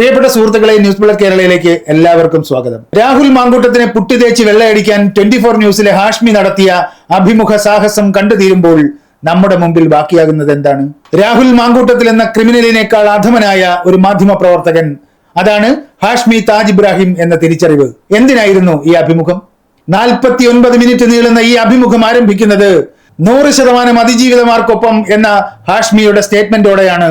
പ്രിയപ്പെട്ട സുഹൃത്തുക്കളെ news bullet കേരളയിലേക്ക് എല്ലാവർക്കും സ്വാഗതം. രാഹുൽ മാങ്കൂട്ടത്തിനെ പുട്ടിതേച്ച് വെള്ളയടിക്കാൻ ട്വന്റി ഫോർ ന്യൂസിലെ ഹാഷ്മി നടത്തിയ അഭിമുഖ സാഹസം കണ്ടു തീരുമ്പോൾ നമ്മുടെ മുമ്പിൽ ബാക്കിയാകുന്നത് എന്താണ്? രാഹുൽ മാങ്കൂട്ടത്തിൽ എന്ന ക്രിമിനലിനേക്കാൾ അധമനായ ഒരു മാധ്യമ പ്രവർത്തകൻ അതാണ് ഹാഷ്മി താജ് ഇബ്രാഹിം എന്ന തിരിച്ചറിവ്. എന്തിനായിരുന്നു ഈ അഭിമുഖം? നാൽപ്പത്തി ഒൻപത് മിനിറ്റ് നീളുന്ന ഈ അഭിമുഖം ആരംഭിക്കുന്നത് നൂറ് ശതമാനം അതിജീവിതമാർക്കൊപ്പം എന്ന ഹാഷ്മിയുടെ സ്റ്റേറ്റ്മെന്റോടെയാണ്.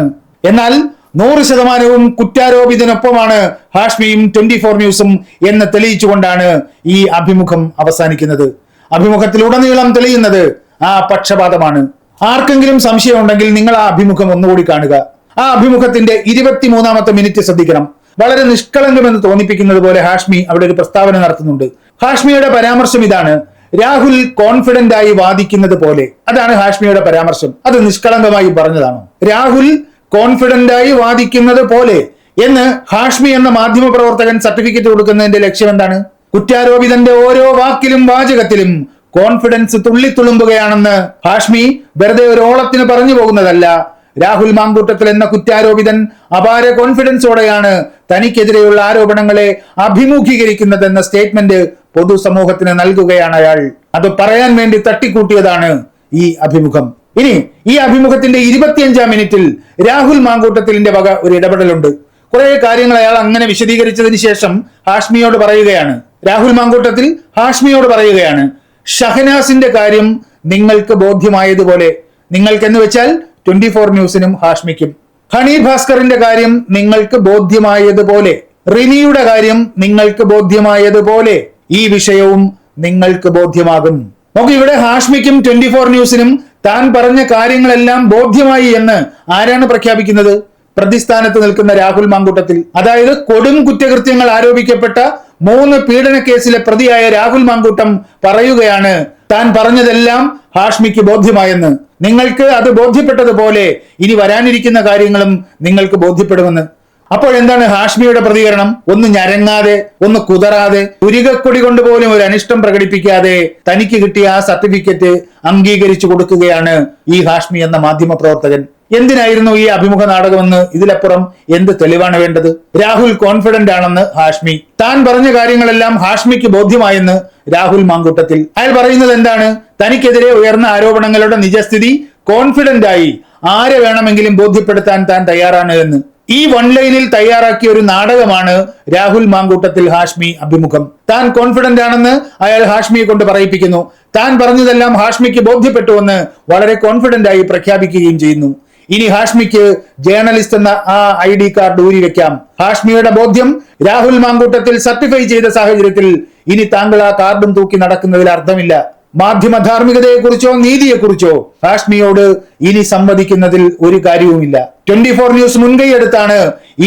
എന്നാൽ നൂറ് ശതമാനവും കുറ്റാരോപിതനൊപ്പമാണ് ഹാഷ്മിയും ട്വന്റി ഫോർ ന്യൂസും എന്ന് തെളിയിച്ചുകൊണ്ടാണ് ഈ അഭിമുഖം അവസാനിക്കുന്നത്. അഭിമുഖത്തിലുടനീളം തെളിയുന്നത് ആ പക്ഷപാതമാണ്. ആർക്കെങ്കിലും സംശയമുണ്ടെങ്കിൽ നിങ്ങൾ ആ അഭിമുഖം ഒന്നുകൂടി കാണുക. ആ അഭിമുഖത്തിന്റെ ഇരുപത്തിമൂന്നാമത്തെ മിനിറ്റ് ശ്രദ്ധിക്കണം. വളരെ നിഷ്കളങ്കമെന്ന് തോന്നിപ്പിക്കുന്നത് പോലെ ഹാഷ്മി അവിടെ ഒരു പ്രസ്താവന നടത്തുന്നുണ്ട്. ഹാഷ്മിയുടെ പരാമർശം ഇതാണ്. രാഹുൽ കോൺഫിഡന്റ് ആയി വാദിക്കുന്നത് പോലെ. അതാണ് ഹാഷ്മിയുടെ പരാമർശം. അത് നിഷ്കളങ്കമായി പറഞ്ഞതാണോ. രാഹുൽ കോൺഫിഡന്റ് ആയി വാദിക്കുന്നത് പോലെ എന്ന് ഹാഷ്മി എന്ന മാധ്യമ പ്രവർത്തകൻ സർട്ടിഫിക്കറ്റ് കൊടുക്കുന്നതിന്റെ ലക്ഷ്യം എന്താണ്? കുറ്റാരോപിതന്റെ ഓരോ വാക്കിലും വാചകത്തിലും കോൺഫിഡൻസ് തുള്ളിത്തുളുമ്പുകയാണെന്ന് ഹാഷ്മി വെറുതെ ഒരു ഓളത്തിന് പറഞ്ഞു പോകുന്നതല്ല. രാഹുൽ മാങ്കൂട്ടത്തിൽ എന്ന കുറ്റാരോപിതൻ അപാര കോൺഫിഡൻസോടെയാണ് തനിക്കെതിരെയുള്ള ആരോപണങ്ങളെ അഭിമുഖീകരിക്കുന്നതെന്ന സ്റ്റേറ്റ്മെന്റ് പൊതുസമൂഹത്തിന് നൽകുകയാണ് അയാൾ. അത് പറയാൻ വേണ്ടി തട്ടിക്കൂട്ടിയതാണ് ഈ അഭിമുഖം. ഇനി ഈ അഭിമുഖത്തിന്റെ ഇരുപത്തിയഞ്ചാം മിനിറ്റിൽ രാഹുൽ മാങ്കൂട്ടത്തിലിന്റെ വക ഒരു ഇടപെടലുണ്ട്. കുറെ കാര്യങ്ങൾ അയാൾ അങ്ങനെ വിശദീകരിച്ചതിന് ശേഷം ഹാഷ്മിയോട് പറയുകയാണ്. രാഹുൽ മാങ്കൂട്ടത്തിൽ ഹാഷ്മിയോട് പറയുകയാണ് ഷഹനാസിന്റെ കാര്യം നിങ്ങൾക്ക് ബോധ്യമായതുപോലെ നിങ്ങൾക്കെന്ന് വെച്ചാൽ ട്വന്റി ഫോർ ന്യൂസിനും ഹാഷ്മിക്കും. ഹണി ഭാസ്കറിന്റെ കാര്യം നിങ്ങൾക്ക് ബോധ്യമായതുപോലെ റിനിയുടെ കാര്യം നിങ്ങൾക്ക് ബോധ്യമായതുപോലെ ഈ വിഷയവും നിങ്ങൾക്ക് ബോധ്യമാകും. നമുക്ക് ഇവിടെ ഹാഷ്മിക്കും ട്വന്റി ഫോർ ന്യൂസിനും താൻ പറഞ്ഞ കാര്യങ്ങളെല്ലാം ബോധ്യമായി എന്ന് ആരാണ് പ്രഖ്യാപിക്കുന്നത്? പ്രതിസ്ഥാനത്ത് നിൽക്കുന്ന രാഹുൽ മാങ്കൂട്ടത്തിൽ. അതായത് കൊടും കുറ്റകൃത്യങ്ങൾ ആരോപിക്കപ്പെട്ട മൂന്ന് പീഡന കേസിലെ പ്രതിയായ രാഹുൽ മാങ്കൂട്ടം പറയുകയാണ് താൻ പറഞ്ഞതെല്ലാം ഹാഷ്മിക്ക് ബോധ്യമായെന്ന്. നിങ്ങൾക്ക് അത് ബോധ്യപ്പെട്ടതുപോലെ ഇനി വരാനിരിക്കുന്ന കാര്യങ്ങളും നിങ്ങൾക്ക് ബോധ്യപ്പെടുമെന്ന്. അപ്പോൾ എന്താണ് ഹാഷ്മിയുടെ പ്രതികരണം? ഒന്ന് ഞരങ്ങാതെ ഒന്ന് കുതറാതെ പുരികക്കൊടി കൊണ്ട് പോലും ഒരു അനിഷ്ടം പ്രകടിപ്പിക്കാതെ തനിക്ക് കിട്ടിയ ആ സർട്ടിഫിക്കറ്റ് അംഗീകരിച്ചു കൊടുക്കുകയാണ് ഈ ഹാഷ്മി എന്ന മാധ്യമ പ്രവർത്തകൻ. എന്തിനായിരുന്നു ഈ അഭിമുഖ നാടകമെന്ന് ഇതിലപ്പുറം എന്ത് തെളിവാണ് വേണ്ടത്? രാഹുൽ കോൺഫിഡന്റ് ആണെന്ന് ഹാഷ്മി. താൻ പറഞ്ഞ കാര്യങ്ങളെല്ലാം ഹാഷ്മിക്ക് ബോധ്യമായെന്ന് രാഹുൽ മാങ്കൂട്ടത്തിൽ. അയാൾ പറയുന്നത് എന്താണ്? തനിക്കെതിരെ ഉയർന്ന ആരോപണങ്ങളുടെ നിജസ്ഥിതി കോൺഫിഡന്റ് ആയി ആരെ വേണമെങ്കിലും ബോധ്യപ്പെടുത്താൻ താൻ തയ്യാറാണ് എന്ന്. ഈ വൺ ലൈനിൽ തയ്യാറാക്കിയ ഒരു നാടകമാണ് രാഹുൽ മാങ്കൂട്ടത്തിൽ ഹാഷ്മി അഭിമുഖം. താൻ കോൺഫിഡന്റ് ആണെന്ന് അയാൾ ഹാഷ്മിയെ കൊണ്ട് പറയിപ്പിക്കുന്നു. താൻ പറഞ്ഞതെല്ലാം ഹാഷ്മിക്ക് ബോധ്യപ്പെട്ടുവെന്ന് വളരെ കോൺഫിഡന്റ് ആയി പ്രഖ്യാപിക്കുകയും ചെയ്യുന്നു. ഇനി ഹാഷ്മിക്ക് ജേർണലിസ്റ്റ് എന്ന ആ ഐ ഡി കാർഡ് ഊരി വെക്കാം. ഹാഷ്മിയുടെ ബോധ്യം രാഹുൽ മാങ്കൂട്ടത്തിൽ സർട്ടിഫൈ ചെയ്ത സാഹചര്യത്തിൽ ഇനി താങ്കൾ ആ കാർഡും തൂക്കി നടക്കുന്നതിൽ അർത്ഥമില്ല. മാധ്യമ ധാർമ്മികതയെക്കുറിച്ചോ നീതിയെക്കുറിച്ചോ ഹാഷ്മിയോട് ഇനി സംവദിക്കുന്നതിൽ ഒരു കാര്യവുമില്ല. ട്വന്റി ഫോർ ന്യൂസ് മുൻകൈയെടുത്താണ്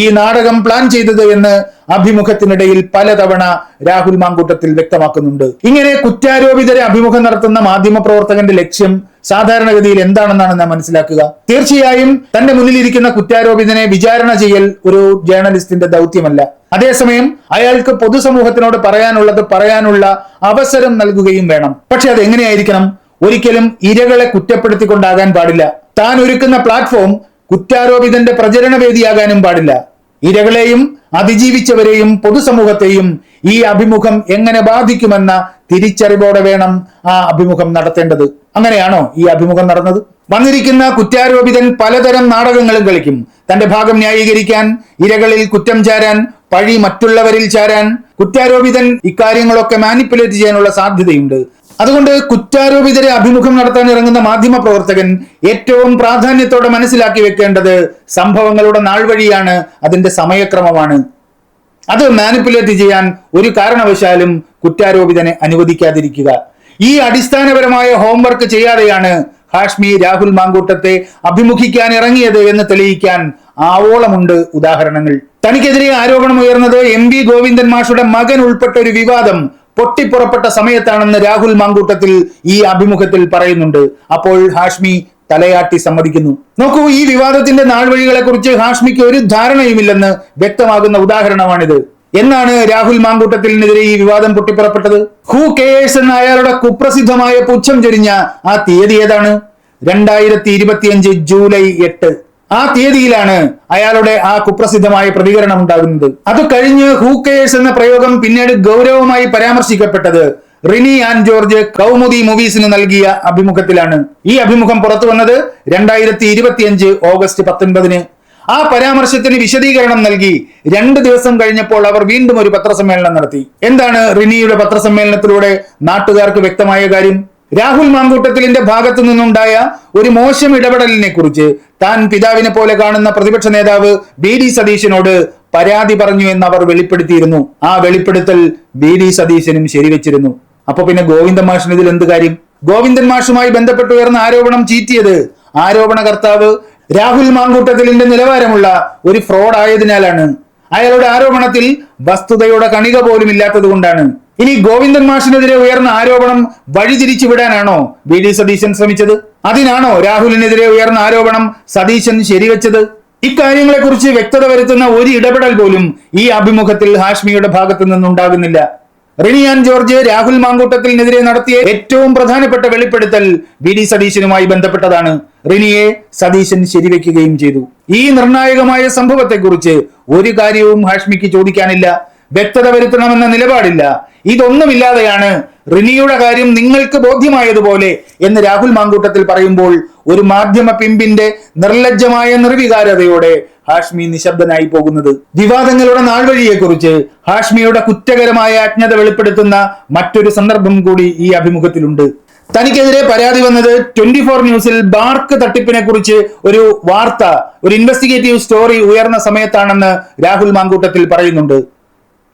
ഈ നാടകം പ്ലാൻ ചെയ്തത് എന്ന് അഭിമുഖത്തിനിടയിൽ പലതവണ രാഹുൽ മാങ്കൂട്ടത്തിൽ വ്യക്തമാക്കുന്നുണ്ട്. ഇങ്ങനെ കുറ്റാരോപിതരെ അഭിമുഖം നടത്തുന്ന മാധ്യമ പ്രവർത്തകന്റെ ലക്ഷ്യം സാധാരണഗതിയിൽ എന്താണെന്നാണ് നാം മനസ്സിലാക്കുക? തീർച്ചയായും തന്റെ മുന്നിലിരിക്കുന്ന കുറ്റാരോപിതനെ വിചാരണ ചെയ്യൽ ഒരു ജേർണലിസ്റ്റിന്റെ ദൗത്യമല്ല. അതേസമയം അയാൾക്ക് പൊതുസമൂഹത്തിനോട് പറയാനുള്ളത് പറയാനുള്ള അവസരം നൽകുകയും വേണം. പക്ഷെ അത് എങ്ങനെയായിരിക്കണം? ഒരിക്കലും ഇരകളെ കുറ്റപ്പെടുത്തിക്കൊണ്ടാകാൻ പാടില്ല. താൻ ഒരുക്കുന്ന പ്ലാറ്റ്ഫോം കുറ്റാരോപിതന്റെ പ്രചരണ വേദിയാകാനും പാടില്ല. ഇരകളെയും അതിജീവിച്ചവരെയും പൊതുസമൂഹത്തെയും ഈ അഭിമുഖം എങ്ങനെ ബാധിക്കുമെന്ന തിരിച്ചറിവോടെ വേണം ആ അഭിമുഖം നടത്തേണ്ടത്. അങ്ങനെയാണോ ഈ അഭിമുഖം നടന്നത്? വന്നിരിക്കുന്ന കുറ്റാരോപിതൻ പലതരം നാടകങ്ങളും കളിക്കും. തന്റെ ഭാഗം ന്യായീകരിക്കാൻ ഇരകളിൽ കുറ്റം ചാരാൻ പഴി മറ്റുള്ളവരിൽ ചാരാൻ കുറ്റാരോപിതൻ ഇക്കാര്യങ്ങളൊക്കെ മാനിപ്പുലേറ്റ് ചെയ്യാനുള്ള സാധ്യതയുണ്ട്. അതുകൊണ്ട് കുറ്റാരോപിതരെ അഭിമുഖം നടത്താൻ ഇറങ്ങുന്ന മാധ്യമ പ്രവർത്തകൻ ഏറ്റവും പ്രാധാന്യത്തോടെ മനസ്സിലാക്കി വെക്കേണ്ടത് സംഭവങ്ങളുടെ നാൾവഴിയാണ് അതിന്റെ സമയക്രമമാണ്. അത് മാനിപ്പുലേറ്റ് ചെയ്യാൻ ഒരു കാരണവശാലും കുറ്റാരോപിതനെ അനുവദിക്കാതിരിക്കുക. ഈ അടിസ്ഥാനപരമായ ഹോംവർക്ക് ചെയ്യാതെയാണ് ഹാഷ്മി രാഹുൽ മാങ്കൂട്ടത്തെ അഭിമുഖിക്കാൻ ഇറങ്ങിയത് എന്ന് തെളിയിക്കാൻ ആവോളമുണ്ട് ഉദാഹരണങ്ങൾ. തനിക്കെതിരെ ആരോപണം ഉയർന്നത് എം വി ഗോവിന്ദൻ മാഷുടെ മകൻ ഉൾപ്പെട്ട ഒരു വിവാദം പൊട്ടിപ്പുറപ്പെട്ട സമയത്താണെന്ന് രാഹുൽ മാങ്കൂട്ടത്തിൽ ഈ അഭിമുഖത്തിൽ പറയുന്നുണ്ട്. അപ്പോൾ ഹാഷ്മി തലയാട്ടി സമ്മതിക്കുന്നു. നോക്കൂ ഈ വിവാദത്തിന്റെ നാൾവഴികളെ കുറിച്ച് ഹാഷ്മിക്ക് ഒരു ധാരണയുമില്ലെന്ന് വ്യക്തമാകുന്ന ഉദാഹരണമാണിത്. എന്നാണ് രാഹുൽ മാങ്കൂട്ടത്തിനെതിരെ ഈ വിവാദം പൊട്ടിപ്പുറപ്പെട്ടത്? ഹൂ കെയേഴ്സ് എന്ന അയാളുടെ കുപ്രസിദ്ധമായ പുച്ഛം ചൊരിഞ്ഞ ആ തീയതി ഏതാണ്? രണ്ടായിരത്തി ഇരുപത്തിയഞ്ച് ജൂലൈ എട്ട്. ആ തീയതിയിലാണ് അയാളുടെ ആ കുപ്രസിദ്ധമായ പ്രതികരണം ഉണ്ടാകുന്നത്. അത് കഴിഞ്ഞ് ഹൂ കെയേഴ്സ് എന്ന പ്രയോഗം പിന്നീട് ഗൗരവമായി പരാമർശിക്കപ്പെട്ടത് റിനി ആൻഡ് ജോർജ് കൗമുദി മൂവീസിന് നൽകിയ അഭിമുഖത്തിലാണ്. ഈ അഭിമുഖം പുറത്തു വന്നത് രണ്ടായിരത്തി ഇരുപത്തിയഞ്ച് ഓഗസ്റ്റ് പത്തൊൻപതിന് ആ പരാമർശത്തിന് വിശദീകരണം നൽകി രണ്ട് ദിവസം കഴിഞ്ഞപ്പോൾ അവർ വീണ്ടും ഒരു പത്രസമ്മേളനം നടത്തി. എന്താണ് റിനിയുടെ പത്രസമ്മേളനത്തിലൂടെ നാട്ടുകാർക്ക് വ്യക്തമായ കാര്യം? രാഹുൽ മാങ്കൂട്ടത്തിലിന്റെ ഭാഗത്തു നിന്നുണ്ടായ ഒരു മോശം ഇടപെടലിനെ കുറിച്ച് താൻ പിതാവിനെ പോലെ കാണുന്ന പ്രതിപക്ഷ നേതാവ് ബി ഡി സതീശനോട് പരാതി പറഞ്ഞു എന്ന് അവർ വെളിപ്പെടുത്തിയിരുന്നു. ആ വെളിപ്പെടുത്തൽ ബി ഡി സതീശനും ശരിവെച്ചിരുന്നു. അപ്പൊ പിന്നെ ഗോവിന്ദൻ മാഷിന് ഇതിൽ എന്ത് കാര്യം? ഗോവിന്ദൻ മാഷുമായി ബന്ധപ്പെട്ട് ഉയർന്ന ആരോപണം ചീറ്റിയത് ആരോപണകർത്താവ് രാഹുൽ മാങ്കൂട്ടത്തിലിന്റെ നിലവാരമുള്ള ഒരു ഫ്രോഡ് ആയതിനാലാണ് അയാളുടെ ആരോപണത്തിൽ വസ്തുതയുടെ കണിക പോലും ഇല്ലാത്തത് കൊണ്ടാണ്. ഇനി ഗോവിന്ദൻ മാഷിനെതിരെ ഉയർന്ന ആരോപണം വഴിതിരിച്ചു വിടാനാണോ വി ഡി സതീശൻ ശ്രമിച്ചത്? അതിനാണോ രാഹുലിനെതിരെ ഉയർന്ന ആരോപണം സതീശൻ ശരിവെച്ചത്? ഇക്കാര്യങ്ങളെക്കുറിച്ച് വ്യക്തത വരുത്തുന്ന ഒരു ഇടപെടൽ പോലും ഈ അഭിമുഖത്തിൽ ഹാഷ്മിയുടെ ഭാഗത്തു നിന്നുണ്ടാകുന്നില്ല. റിനിയാൻ ജോർജ് രാഹുൽ മാങ്കൂട്ടത്തിനെതിരെ നടത്തിയ ഏറ്റവും പ്രധാനപ്പെട്ട വെളിപ്പെടുത്തൽ വി ഡി സതീശനുമായി ബന്ധപ്പെട്ടതാണ്. റിനിയെ സതീശൻ ശരിവെക്കുകയും ചെയ്തു. ഈ നിർണായകമായ സംഭവത്തെക്കുറിച്ച് ഒരു കാര്യവും ഹാഷ്മിക്ക് ചോദിക്കാനില്ല. വ്യക്തത വരുത്തണമെന്ന നിലപാടില്ല. ഇതൊന്നുമില്ലാതെയാണ് റിനിയുടെ കാര്യം നിങ്ങൾക്ക് ബോധ്യമായതുപോലെ എന്ന് രാഹുൽ മാങ്കൂട്ടത്തിൽ പറയുമ്പോൾ ഒരു മാധ്യമ പിമ്പിന്റെ നിർലജ്ജമായ നിർവികാരതയോടെ ഹാഷ്മി നിശബ്ദനായി പോകുന്നത്. വിവാദങ്ങളുടെ നാൾവഴിയെക്കുറിച്ച് ഹാഷ്മിയുടെ കുറ്റകരമായ അജ്ഞത വെളിപ്പെടുത്തുന്ന മറ്റൊരു സന്ദർഭം കൂടി ഈ അഭിമുഖത്തിലുണ്ട്. തനിക്കെതിരെ പരാതി വന്നത് ട്വന്റി ഫോർ ന്യൂസിൽ ബാർക്ക് തട്ടിപ്പിനെ കുറിച്ച് ഒരു വാർത്ത ഒരു ഇൻവെസ്റ്റിഗേറ്റീവ് സ്റ്റോറി ഉയർന്ന സമയത്താണെന്ന് രാഹുൽ മാങ്കൂട്ടത്തിൽ പറയുന്നുണ്ട്.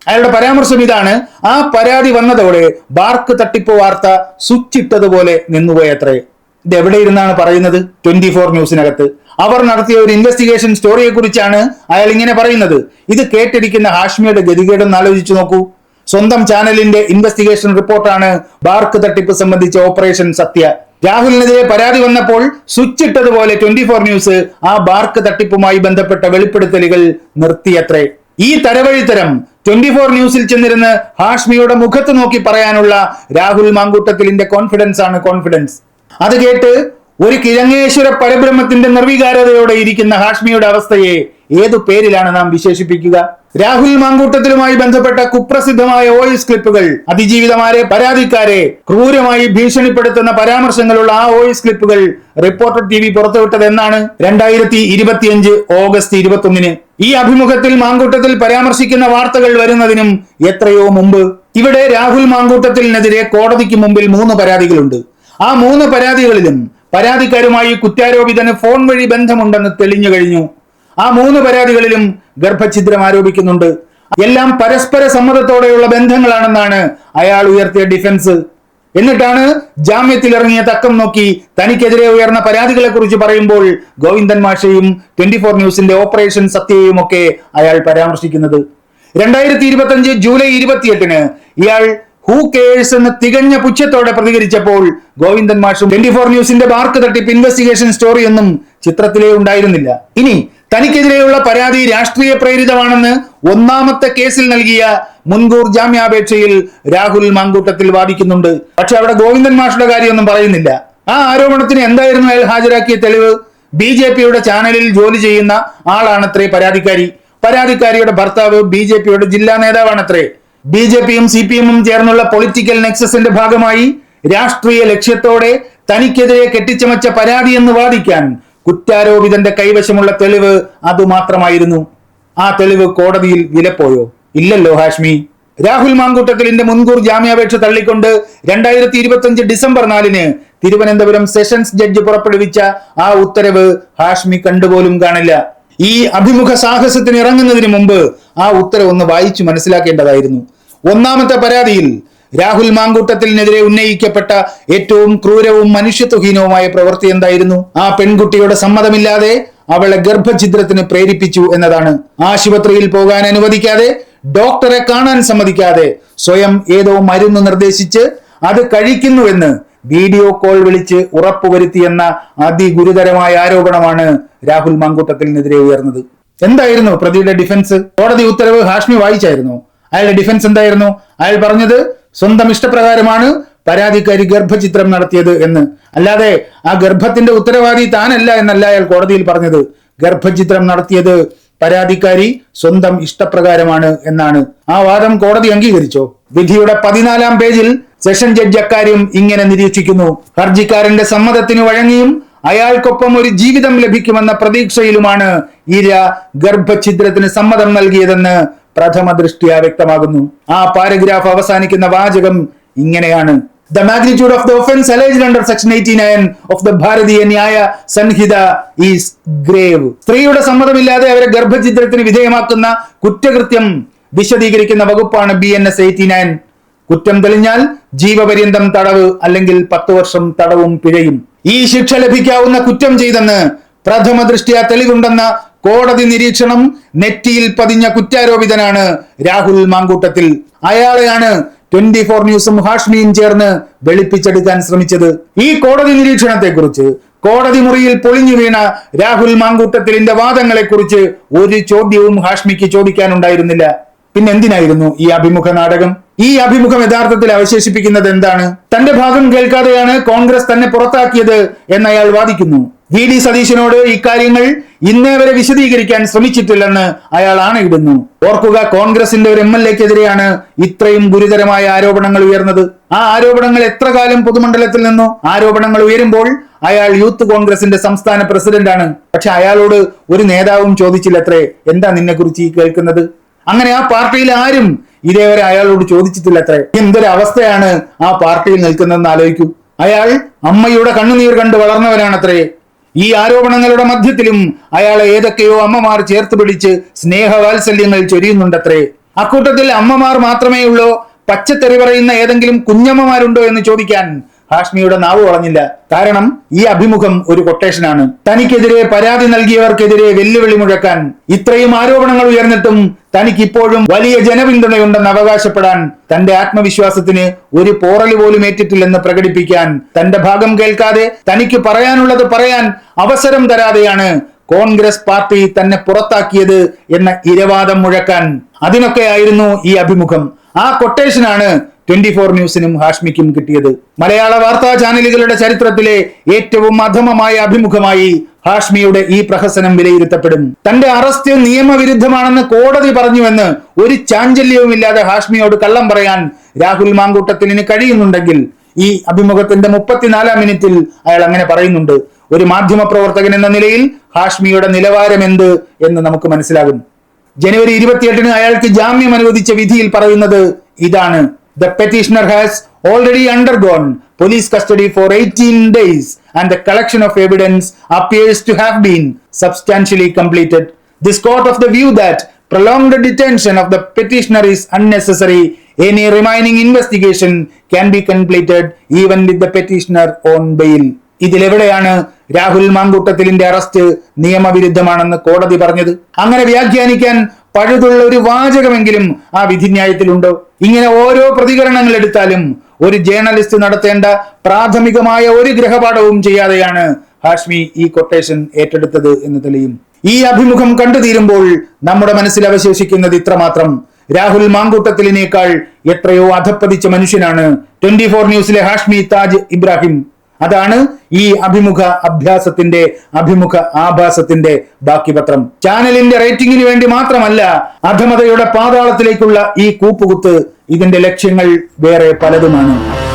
അയാളുടെ പരാമർശം ഇതാണ്. ആ പരാതി വന്നതോടെ ബാർക്ക് തട്ടിപ്പ് വാർത്ത സ്വിച്ചിട്ടതുപോലെ നിന്നുപോയത്രേ. ഇത് എവിടെ ഇരുന്നാണ് പറയുന്നത്? Twenty four ന്യൂസിനകത്ത്. അവർ നടത്തിയ ഒരു ഇൻവെസ്റ്റിഗേഷൻ സ്റ്റോറിയെ കുറിച്ചാണ് അയാൾ ഇങ്ങനെ പറയുന്നത്. ഇത് കേട്ടിരിക്കുന്ന ഹാഷ്മിയുടെ ഗതികേടെന്ന് ആലോചിച്ചു നോക്കൂ. സ്വന്തം ചാനലിന്റെ ഇൻവെസ്റ്റിഗേഷൻ റിപ്പോർട്ടാണ് ബാർക്ക് തട്ടിപ്പ് സംബന്ധിച്ച ഓപ്പറേഷൻ സത്യ. രാഹുലിനെതിരെ പരാതി വന്നപ്പോൾ സ്വിച്ചിട്ടതുപോലെ ട്വന്റി ഫോർ ന്യൂസ് ആ ബാർക്ക് തട്ടിപ്പുമായി ബന്ധപ്പെട്ട വെളിപ്പെടുത്തലുകൾ നിർത്തിയത്രേ. ഈ തരവഴിത്തരം ട്വന്റി ഫോർ ന്യൂസിൽ ചെന്നിരുന്ന് ഹാഷ്മിയുടെ മുഖത്ത് നോക്കി പറയാനുള്ള രാഹുൽ മാങ്കൂട്ടത്തിലിന്റെ കോൺഫിഡൻസ് ആണ് കോൺഫിഡൻസ് അത് കേട്ട് ഒരു കിഴങ്ങേശ്വര പരബ്രഹ്മത്തിന്റെ നിർവികാരതയോടെ ഇരിക്കുന്ന ഹാഷ്മിയുടെ അവസ്ഥയെ ഏതു പേരിലാണ് നാം വിശേഷിപ്പിക്കുക? രാഹുൽ മാങ്കൂട്ടത്തിലുമായി ബന്ധപ്പെട്ട കുപ്രസിദ്ധമായ വോയിസ് ക്ലിപ്പുകൾ അതിജീവിതമാരെ പരാതിക്കാരെ ക്രൂരമായി ഭീഷണിപ്പെടുത്തുന്ന പരാമർശങ്ങളുള്ള ആ വോയിസ് ക്ലിപ്പുകൾ റിപ്പോർട്ടർ ടി വി പുറത്തുവിട്ടത് എന്നാണ് രണ്ടായിരത്തി ഇരുപത്തിയഞ്ച് ഓഗസ്റ്റ് ഇരുപത്തൊന്നിന്. ഈ അഭിമുഖത്തിൽ മാങ്കൂട്ടത്തിൽ പരാമർശിക്കുന്ന വാർത്തകൾ വരുന്നതിനും എത്രയോ മുമ്പ്. ഇവിടെ രാഹുൽ മാങ്കൂട്ടത്തിനെതിരെ കോടതിക്ക് മുമ്പിൽ മൂന്ന് പരാതികളുണ്ട്. ആ മൂന്ന് പരാതികളിലും പരാതിക്കാരുമായി കുറ്റാരോപിതന് ഫോൺ വഴി ബന്ധമുണ്ടെന്ന് തെളിഞ്ഞു കഴിഞ്ഞു. ആ മൂന്ന് പരാതികളിലും ഗർഭഛിദ്രം ആരോപിക്കുന്നുണ്ട്. എല്ലാം പരസ്പര സമ്മതത്തോടെയുള്ള ബന്ധങ്ങളാണെന്നാണ് അയാൾ ഉയർത്തിയ ഡിഫൻസ്. എന്നിട്ടാണ് ജാമ്യത്തിൽ ഇറങ്ങിയ തക്കം നോക്കി തനിക്കെതിരെ ഉയർന്ന പരാതികളെ കുറിച്ച് പറയുമ്പോൾ ഗോവിന്ദൻ മാഷയും ട്വന്റി ഫോർ ന്യൂസിന്റെ ഓപ്പറേഷൻ സത്യയും ഒക്കെ അയാൾ പരാമർശിക്കുന്നത്. രണ്ടായിരത്തി ഇരുപത്തി അഞ്ച് ജൂലൈ ഇരുപത്തിയെട്ടിന് ഇയാൾ ഹൂ കേഴ്സ് എന്ന് തികഞ്ഞ പുച്ഛത്തോടെ പ്രതികരിച്ചപ്പോൾ ഗോവിന്ദൻ മാഷും ട്വന്റി ഫോർ ന്യൂസിന്റെ ബാർക്ക് തട്ടിപ്പ് ഇൻവെസ്റ്റിഗേഷൻ സ്റ്റോറി ഒന്നും ചിത്രത്തിലേ ഉണ്ടായിരുന്നില്ല. ഇനി തനിക്കെതിരെയുള്ള പരാതി രാഷ്ട്രീയ പ്രേരിതമാണെന്ന് ഒന്നാമത്തെ കേസിൽ നൽകിയ മുൻകൂർ ജാമ്യാപേക്ഷയിൽ രാഹുൽ മാങ്കൂട്ടത്തിൽ വാദിക്കുന്നുണ്ട്. പക്ഷെ അവിടെ ഗോവിന്ദൻ മാഷുടെ കാര്യമൊന്നും പറയുന്നില്ല. ആ ആരോപണത്തിന് എന്തായിരുന്നു അയാൾ ഹാജരാക്കിയ തെളിവ്? ബി ജെ പിയുടെ ചാനലിൽ ജോലി ചെയ്യുന്ന ആളാണത്രേ പരാതിക്കാരി. പരാതിക്കാരിയുടെ ഭർത്താവ് ബി ജെ പിയുടെ ജില്ലാ നേതാവാണത്രേ. ബി ജെ പിയും സി പി എമ്മും ചേർന്നുള്ള പൊളിറ്റിക്കൽ നെക്സസിന്റെ ഭാഗമായി രാഷ്ട്രീയ ലക്ഷ്യത്തോടെ തനിക്കെതിരെ കെട്ടിച്ചമച്ച പരാതി എന്ന് വാദിക്കാൻ കുറ്റാരോപിതന്റെ കൈവശമുള്ള തെളിവ് അതുമാത്രമായിരുന്നു. ആ തെളിവ് കോടതിയിൽ വിലപ്പോയോ ഇല്ലല്ലോ ഹാഷ്മി. രാഹുൽ മാങ്കൂട്ടത്തിലിന്റെ മുൻകൂർ ജാമ്യാപേക്ഷ തള്ളിക്കൊണ്ട് രണ്ടായിരത്തി ഇരുപത്തി ഡിസംബർ നാലിന് തിരുവനന്തപുരം സെഷൻസ് ജഡ്ജ് പുറപ്പെടുവിച്ച ആ ഉത്തരവ് ഹാഷ്മി കണ്ടുപോലും കാണില്ല. ഈ അഭിമുഖ സാഹസത്തിന് ഇറങ്ങുന്നതിന് മുമ്പ് ആ ഉത്തരവ് ഒന്ന് വായിച്ചു മനസ്സിലാക്കേണ്ടതായിരുന്നു. ഒന്നാമത്തെ പരാതിയിൽ രാഹുൽ മാങ്കൂട്ടത്തിനെതിരെ ഉന്നയിക്കപ്പെട്ട ഏറ്റവും ക്രൂരവും മനുഷ്യത്വഹീനവുമായ പ്രവൃത്തി എന്തായിരുന്നു? ആ പെൺകുട്ടിയുടെ സമ്മതമില്ലാതെ അവളെ ഗർഭഛിദ്രത്തിന് പ്രേരിപ്പിച്ചു എന്നതാണ്. ആശുപത്രിയിൽ പോകാൻ അനുവദിക്കാതെ ഡോക്ടറെ കാണാൻ സമ്മതിക്കാതെ സ്വയം ഏതോ മരുന്ന് നിർദ്ദേശിച്ച് അത് കഴിക്കുന്നുവെന്ന് വീഡിയോ കോൾ വിളിച്ച് ഉറപ്പുവരുത്തിയെന്ന അതിഗുരുതരമായ ആരോപണമാണ് രാഹുൽ മങ്കൂട്ടത്തിനെതിരെ ഉയർന്നത്. എന്തായിരുന്നു പ്രതിയുടെ ഡിഫൻസ് കോടതി ഉത്തരവ് ഹാഷ്മി വായിച്ചായിരുന്നു. അയാളുടെ ഡിഫൻസ് എന്തായിരുന്നു? അയാൾ പറഞ്ഞത് സ്വന്തം ഇഷ്ടപ്രകാരമാണ് പരാതിക്കാരി ഗർഭചിത്രം നടത്തിയത് എന്ന്. അല്ലാതെ ആ ഗർഭത്തിന്റെ ഉത്തരവാദി താനല്ല എന്നല്ല അയാൾ കോടതിയിൽ പറഞ്ഞത്. ഗർഭചിത്രം നടത്തിയത് പരാതിക്കാരി സ്വന്തം ഇഷ്ടപ്രകാരമാണ് എന്നാണ്. ആ വാദം കോടതി അംഗീകരിച്ചോ? വിധിയുടെ പതിനാലാം പേജിൽ സെഷൻ ജഡ്ജ് അക്കാര്യം ഇങ്ങനെ നിരീക്ഷിക്കുന്നു. ഹർജിക്കാരന്റെ സമ്മതത്തിന് വഴങ്ങിയും അയാൾക്കൊപ്പം ഒരു ജീവിതം ലഭിക്കുമെന്ന പ്രതീക്ഷയിലുമാണ് ഇര ഗർഭഛിദ്രത്തിന് സമ്മതം നൽകിയതെന്ന് പ്രഥമ ദൃഷ്ടിയ വ്യക്തമാകുന്നു. ആ പാരഗ്രാഫ് അവസാനിക്കുന്ന വാചകം ഇങ്ങനെയാണ്. The magnitude of the offence alleged under section eighty nine of the Bharatiya Nyaya Sanhita is grave സ്ത്രീയുടെ സമ്മതമില്ലാതെ അവരെ ഗർഭചിത്രത്തിന് വിധേയമാക്കുന്ന കുറ്റകൃത്യം വിശദീകരിക്കുന്ന വകുപ്പാണ് B N S eighty nine കുറ്റം തെളിഞ്ഞാൽ ജീവപര്യന്തം തടവ് അല്ലെങ്കിൽ പത്ത് വർഷം തടവും പിഴയും. ഈ ശിക്ഷ ലഭിക്കാവുന്ന കുറ്റം ചെയ്തെന്ന് പ്രഥമ ദൃഷ്ടിയ തെളിവുണ്ടെന്ന കോടതി നിരീക്ഷണം നെറ്റിയിൽ പതിഞ്ഞ കുറ്റാരോപിതനാണ് രാഹുൽ മാങ്കൂട്ടത്തിൽ. അയാളെയാണ് ട്വന്റി ഫോർ ന്യൂസും ഹാഷ്മിയും ചേർന്ന് വെളുപ്പിച്ചെടുക്കാൻ ശ്രമിച്ചത്. ഈ കോടതി നിരീക്ഷണത്തെക്കുറിച്ച് കോടതി മുറിയിൽ പൊളിഞ്ഞു വീണ രാഹുൽ മാങ്കൂട്ടത്തിലിന്റെ വാദങ്ങളെക്കുറിച്ച് ഒരു ചോദ്യവും ഹാഷ്മിക്ക് ചോദിക്കാനുണ്ടായിരുന്നില്ല. പിന്നെ എന്തിനായിരുന്നു ഈ അഭിമുഖ നാടകം? ഈ അഭിമുഖം യഥാർത്ഥത്തിൽ അവശേഷിപ്പിക്കുന്നത് എന്താണ്? തന്റെ ഭാഗം കേൾക്കാതെയാണ് കോൺഗ്രസ് തന്നെ പുറത്താക്കിയത് എന്ന് അയാൾ വാദിക്കുന്നു. വി ഡി സതീശനോട് ഇക്കാര്യങ്ങൾ ഇന്നേ വരെ വിശദീകരിക്കാൻ ശ്രമിച്ചിട്ടില്ലെന്ന് അയാൾ ആണയിടുന്നു. ഓർക്കുക കോൺഗ്രസിന്റെ ഒരു എം എൽ എക്കെതിരെയാണ് ഇത്രയും ഗുരുതരമായ ആരോപണങ്ങൾ ഉയർന്നത്. ആ ആരോപണങ്ങൾ എത്ര കാലം പൊതുമണ്ഡലത്തിൽ നിന്നു? ആരോപണങ്ങൾ ഉയരുമ്പോൾ അയാൾ യൂത്ത് കോൺഗ്രസിന്റെ സംസ്ഥാന പ്രസിഡന്റാണ്. പക്ഷെ അയാളോട് ഒരു നേതാവും ചോദിച്ചില്ലത്രേ. എന്താ നിന്നെ കുറിച്ച് ഈ കേൾക്കുന്നത്? അങ്ങനെ ആ പാർട്ടിയിൽ ആരും ഇതേവരെ അയാളോട് ചോദിച്ചിട്ടില്ല അത്രേ എന്തൊരവസ്ഥയാണ് ആ പാർട്ടിയിൽ നിൽക്കുന്നതെന്ന് ആലോചിക്കൂ. അയാൾ അമ്മയുടെ കണ്ണുനീർ കണ്ട് വളർന്നവനാണത്രേ. ഈ ആരോപണങ്ങളുടെ മധ്യത്തിലും അയാളെ ഏതൊക്കെയോ അമ്മമാർ ചേർത്ത് പിടിച്ച് സ്നേഹവാത്സല്യങ്ങൾ ചൊരിയുന്നുണ്ടത്രേ. അക്കൂട്ടത്തിൽ അമ്മമാർ മാത്രമേ ഉള്ളൂ? പച്ചത്തെറി പറയുന്ന ഏതെങ്കിലും കുഞ്ഞമ്മമാരുണ്ടോ എന്ന് ചോദിക്കാൻ ഹാഷ്മിയുടെ നാവ് വളഞ്ഞില്ല. കാരണം ഈ അഭിമുഖം ഒരു കൊട്ടേഷനാണ് തനിക്കെതിരെ പരാതി നൽകിയവർക്കെതിരെ വെല്ലുവിളി മുഴക്കാൻ ഇത്രയും ആരോപണങ്ങൾ ഉയർന്നിട്ടും തനിക്ക് ഇപ്പോഴും വലിയ ജനപിന്തുണയുണ്ടെന്ന് അവകാശപ്പെടാൻ തന്റെ ആത്മവിശ്വാസത്തിന് ഒരു പോറൽ പോലും ഏറ്റിട്ടില്ലെന്ന് പ്രകടിപ്പിക്കാൻ തന്റെ ഭാഗം കേൾക്കാതെ തനിക്ക് പറയാനുള്ളത് പറയാൻ അവസരം തരാതെയാണ് കോൺഗ്രസ് പാർട്ടി തന്നെ പുറത്താക്കിയത് എന്ന ഇരവാദം മുഴക്കാൻ. അതിനൊക്കെ ആയിരുന്നു ഈ അഭിമുഖം. ആ കൊട്ടേഷനാണ് ട്വന്റി ഫോർ ന്യൂസിനും ഹാഷ്മിക്കും കിട്ടിയത് മലയാള വാർത്താ ചാനലുകളുടെ ചരിത്രത്തിലെ ഏറ്റവും അധമമായ അഭിമുഖമായി ഹാഷ്മിയുടെ ഈ പ്രഹസനം വിലയിരുത്തപ്പെടും. തന്റെ അറസ്റ്റ് നിയമവിരുദ്ധമാണെന്ന് കോടതി പറഞ്ഞുവെന്ന് ഒരു ചാഞ്ചല്യവുമില്ലാതെ ഹാഷ്മിയോട് കള്ളം പറയാൻ രാഹുൽ മാങ്കൂട്ടത്തിന് കഴിയുന്നുണ്ടെങ്കിൽ ഈ അഭിമുഖത്തിന്റെ മുപ്പത്തിനാലാം മിനിറ്റിൽ അയാൾ അങ്ങനെ പറയുന്നുണ്ട്. ഒരു മാധ്യമ പ്രവർത്തകൻ എന്ന നിലയിൽ ഹാഷ്മിയുടെ നിലവാരം എന്ത് എന്ന് നമുക്ക് മനസ്സിലാകും. ജനുവരി ഇരുപത്തിയെട്ടിന് അയാൾക്ക് ജാമ്യം അനുവദിച്ച വിധിയിൽ പറയുന്നത് ഇതാണ്. The petitioner has already undergone police custody for eighteen days and the collection of evidence appears to have been substantially completed this court of the view that prolonged detention of the petitioner is unnecessary. Any remaining investigation can be completed even with the petitioner on bail. ഇതിലെവിടെയാണ് രാഹുൽ മാങ്കൂട്ടത്തിലിന്റെ arrest നിയമവിരുദ്ധമാണെന്ന് കോടതി പറഞ്ഞത് അങ്ങനെ വ്യാഖ്യാനിക്കാൻ പഴുതുള്ള ഒരു വാചകമെങ്കിലും ആ വിധിന്യായത്തിലുണ്ടോ. ഇങ്ങനെ ഓരോ പ്രതികരണങ്ങൾ എടുത്താലും ഒരു ജേർണലിസ്റ്റ് നടത്തേണ്ട പ്രാഥമികമായ ഒരു ഗ്രഹപാഠവും ചെയ്യാതെയാണ് ഹാഷ്മി ഈ കൊട്ടേഷൻ ഏറ്റെടുത്തത് എന്ന് തെളിയും. ഈ അഭിമുഖം കണ്ടു തീരുമ്പോൾ നമ്മുടെ മനസ്സിൽ അവശേഷിക്കുന്നത് ഇത്രമാത്രം. രാഹുൽ മാങ്കൂട്ടത്തിലിനേക്കാൾ എത്രയോ അധപ്പതിച്ച മനുഷ്യനാണ്. ട്വന്റി ഫോർ ന്യൂസിലെ ഹാഷ്മി താജ് ഇബ്രാഹിം. അതാണ് ഈ അഭിമുഖ അഭ്യാസത്തിന്റെ അഭിമുഖ ആഭാസത്തിന്റെ ബാക്കി പത്രം ചാനലിന്റെ റേറ്റിംഗിന് വേണ്ടി മാത്രമല്ല അധമതയുടെ പാതാളത്തിലേക്കുള്ള ഈ കൂപ്പുകുത്ത് ഇതിന്റെ ലക്ഷ്യങ്ങൾ വേറെ പലതുമാണ്.